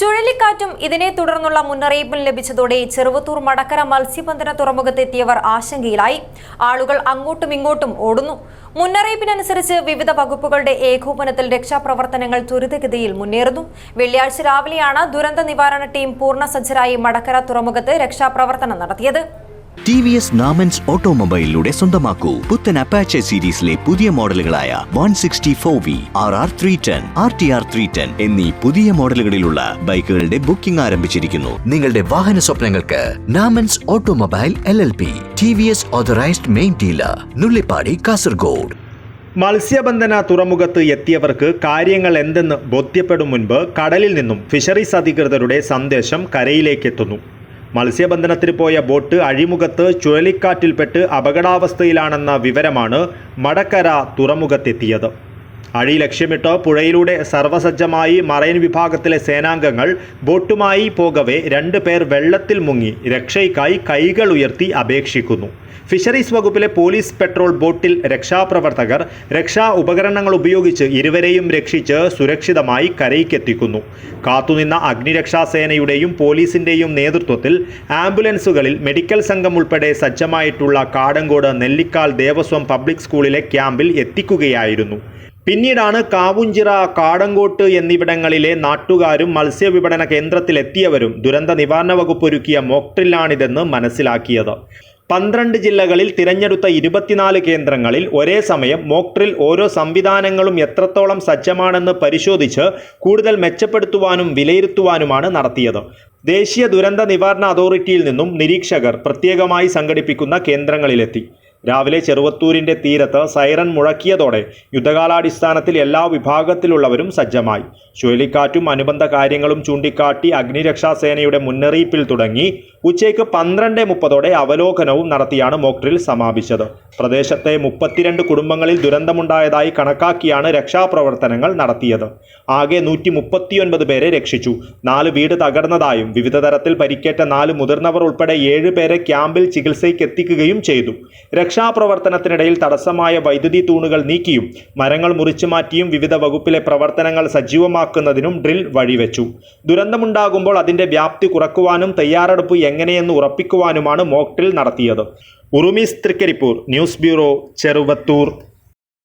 ചുഴലിക്കാറ്റും ഇതിനെ തുടർന്നുള്ള മുന്നറിയിപ്പും ലഭിച്ചതോടെ ചെറുവത്തൂർ മടക്കര മത്സ്യബന്ധന തുറമുഖത്തെത്തിയവർ ആശങ്കയിലായി. ആളുകൾ അങ്ങോട്ടും ഇങ്ങോട്ടും ഓടുന്നു. മുന്നറിയിപ്പിനനുസരിച്ച് വിവിധ വകുപ്പുകളുടെ ഏകോപനത്തിൽ രക്ഷാപ്രവർത്തനങ്ങൾ ത്വരിതഗതിയിൽ മുന്നേറുന്നു. വെള്ളിയാഴ്ച രാവിലെയാണ് ദുരന്ത നിവാരണ ടീം പൂർണസജ്ജരായി മടക്കര തുറമുഖത്ത് രക്ഷാപ്രവർത്തനം നടത്തിയത്. ടി വി എസ് നാമൻസ് ഓട്ടോമൊബൈലിലൂടെ സ്വന്തമാക്കൂ. പുത്തൻ അപ്പാച്ച സീരീസിലെ പുതിയ മോഡലുകളായ one sixty four V R R three ten R T R three ten എന്നീ പുതിയ മോഡലുകളിലുള്ള ബൈക്കുകളുടെ ബുക്കിംഗ് ആരംഭിച്ചിരിക്കുന്നു. നിങ്ങളുടെ വാഹന സ്വപ്നങ്ങൾക്ക് Namans automobile L L P T V S authorised main dealer Nullippady Kasaragod. മത്സ്യബന്ധന തുറമുഖത്ത് എത്തിയവർക്ക് കാര്യങ്ങൾ എന്തെന്ന് ബോധ്യപ്പെടും മുൻപ് കടലിൽ നിന്നും ഫിഷറീസ് അധികൃതരുടെ സന്ദേശം കരയിലേക്കെത്തുന്നു. മത്സ്യബന്ധനത്തിന് പോയ ബോട്ട് അഴിമുഖത്ത് ചുഴലിക്കാറ്റിൽപ്പെട്ട് അപകടാവസ്ഥയിലാണെന്ന വിവരമാണ് മടക്കര തുറമുഖത്തെത്തിയത്. അഴി ലക്ഷ്യമിട്ട് പുഴയിലൂടെ സർവസജ്ജമായി മറൈൻ വിഭാഗത്തിലെ സേനാംഗങ്ങൾ ബോട്ടുമായി പോകവെ രണ്ട് പേർ വെള്ളത്തിൽ മുങ്ങി രക്ഷയ്ക്കായി കൈകൾ ഉയർത്തി അപേക്ഷിക്കുന്നു. ഫിഷറീസ് വകുപ്പിലെ പോലീസ് പെട്രോൾ ബോട്ടിൽ രക്ഷാപ്രവർത്തകർ രക്ഷാ ഉപകരണങ്ങൾ ഉപയോഗിച്ച് ഇരുവരെയും രക്ഷിച്ച് സുരക്ഷിതമായി കരയ്ക്കെത്തിക്കുന്നു. കാത്തുനിന്ന അഗ്നിരക്ഷാസേനയുടെയും പോലീസിന്റെയും നേതൃത്വത്തിൽ ആംബുലൻസുകളിൽ മെഡിക്കൽ സംഘം ഉൾപ്പെടെ സജ്ജമായിട്ടുള്ള കാടങ്കോട് നെല്ലിക്കാൽ ദേവസ്വം പബ്ലിക് സ്കൂളിലെ ക്യാമ്പിൽ എത്തിക്കുകയായിരുന്നു. പിന്നീടാണ് കാവുഞ്ചിറ കാടങ്കോട്ട് എന്നിവിടങ്ങളിലെ നാട്ടുകാരും മത്സ്യവിപണന കേന്ദ്രത്തിലെത്തിയവരും ദുരന്ത നിവാരണ വകുപ്പ് ഒരുക്കിയ മോക്ട്രില്ലാണിതെന്ന് മനസ്സിലാക്കിയത്. പന്ത്രണ്ട് ജില്ലകളിൽ തിരഞ്ഞെടുത്ത ഇരുപത്തിനാല് കേന്ദ്രങ്ങളിൽ ഒരേ സമയം മോക്ട്രിൽ ഓരോ സംവിധാനങ്ങളും എത്രത്തോളം സജ്ജമാണെന്ന് പരിശോധിച്ച് കൂടുതൽ മെച്ചപ്പെടുത്തുവാനും വിലയിരുത്തുവാനുമാണ് നടത്തിയത്. ദേശീയ ദുരന്ത നിവാരണ അതോറിറ്റിയിൽ നിന്നും നിരീക്ഷകർ പ്രത്യേകമായി സംഘടിപ്പിക്കുന്ന കേന്ദ്രങ്ങളിലെത്തി. രാവിലെ ചെറുവത്തൂരിന്റെ തീരത്ത് സൈറൻ മുഴക്കിയതോടെ യുദ്ധകാലാടിസ്ഥാനത്തിൽ എല്ലാ വിഭാഗത്തിലുള്ളവരും സജ്ജമായി. ചുഴലിക്കാറ്റും അനുബന്ധ കാര്യങ്ങളും ചൂണ്ടിക്കാട്ടി അഗ്നിരക്ഷാസേനയുടെ മുന്നറിയിപ്പിൽ തുടങ്ങി ഉച്ചയ്ക്ക് പന്ത്രണ്ട് മുപ്പതോടെ അവലോകനവും നടത്തിയാണ് മോക്ട്രിൽ സമാപിച്ചത്. പ്രദേശത്തെ മുപ്പത്തിരണ്ട് കുടുംബങ്ങളിൽ ദുരന്തമുണ്ടായതായി കണക്കാക്കിയാണ് രക്ഷാപ്രവർത്തനങ്ങൾ നടത്തിയത്. ആകെ നൂറ്റി മുപ്പത്തിയൊൻപത് പേരെ രക്ഷിച്ചു. നാല് വീട് തകർന്നതായും വിവിധ തരത്തിൽ പരിക്കേറ്റ നാല് മുതിർന്നവർ ഉൾപ്പെടെ ഏഴ് പേരെ ക്യാമ്പിൽ ചികിത്സയ്ക്ക് എത്തിക്കുകയും ചെയ്തു. രക്ഷാപ്രവർത്തനത്തിനിടയിൽ തടസ്സമായ വൈദ്യുതി തൂണുകൾ നീക്കിയും മരങ്ങൾ മുറിച്ചു മാറ്റിയും വിവിധ വകുപ്പിലെ പ്രവർത്തനങ്ങൾ സജീവമാക്കുന്നതിനും ഡ്രിൽ വഴിവെച്ചു. ദുരന്തമുണ്ടാകുമ്പോൾ അതിന്റെ വ്യാപ്തി കുറക്കുവാനും തയ്യാറെടുപ്പ് എങ്ങനെയെന്ന് ഉറപ്പിക്കുവാനുമാണ് ഡ്രിൽ നടത്തിയത്. ഉറുമീസ് തൃക്കരിപ്പൂർ ന്യൂസ് ബ്യൂറോ ചെറുവത്തൂർ.